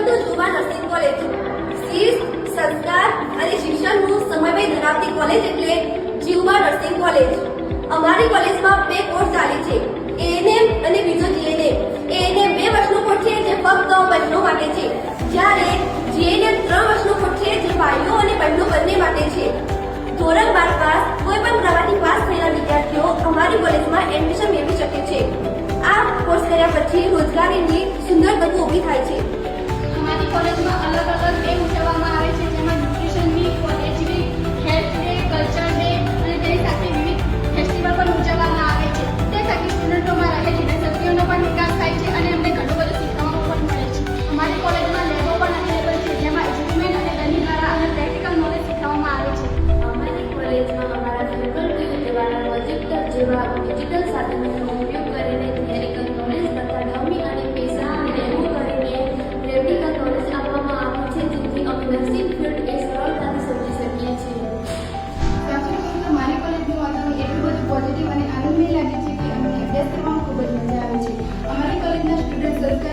Welcome to Juva nursing college શિસ્ત, સંસ્કાર અને શિક્ષણનું સમન્વય ધરાવતી કોલેજ એટલે જીવવા નર્સિંગ કોલેજ અમારી કોલેજમાં બે કોર્સ ચાલે છે. એએનએમ અને બીજો જીએનએમ એએનએમ બે વર્ષનો કોર્સ છે જે ફક્ત બહેનો માટે છે. જ્યારે જીએનએમ ત્રણ વર્ષનો કોર્સ છે જે ભાઈઓ અને બહેનો બંને માટે છે. ધોરણ બાર પાસ, કોઈ પણ પ્રવાહથી પાસ થયેલા વિદ્યાર્થીઓ અમારી કોલેજમાં એડમિશન મેળવી શકે છે. આ કોર્સ કર્યા પછી રોજગારીની સુંદર તકો ઊભી થાય છે. અમારી કોલેજમાં અલગ અલગ ડે ઉજવવામાં આવે છે, જેમાં nutrition week college week health સાથે પણ ઉજવવામાં આવે છે. તે થકી સ્ટુડન્ટોમાં રહેલી શક્તિઓનો પણ વિકાસ થાય છે અને એમને ઘણું શીખવામાં પણ મળે છે. અમારી કોલેજમાં લેબો પણ અવેલેબલ છે, જેમાં ઇક્વિપમેન્ટ અને લર્નિંગ દ્વારા અને નોલેજ શીખવવામાં આવે છે. અમારી જેવા ડિજિટલ અને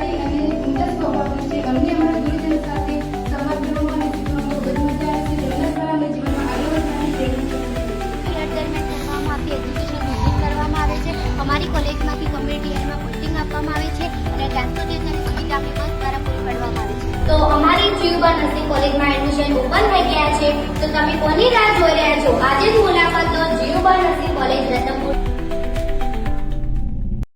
કરવામાં અને આવે છે અમારી કોલેજમાંથી કમ્યુનિટી પોસ્ટિંગ આપવામાં આવે છે અને ટ્રાન્સપોર્ટેશનની સુવિધા અમને બસ દ્વારા પૂરી પાડવામાં આવે તો અમારી જીવબા નર્સિંગ કોલેજમાં એડમિશન ઓપન થઈ ગયા છે. તો તમે કોની રાહ જોઈ રહ્યા છો? આજે જ મુલાકાત લો જીવબા નર્સિંગ કોલેજ રતનપુર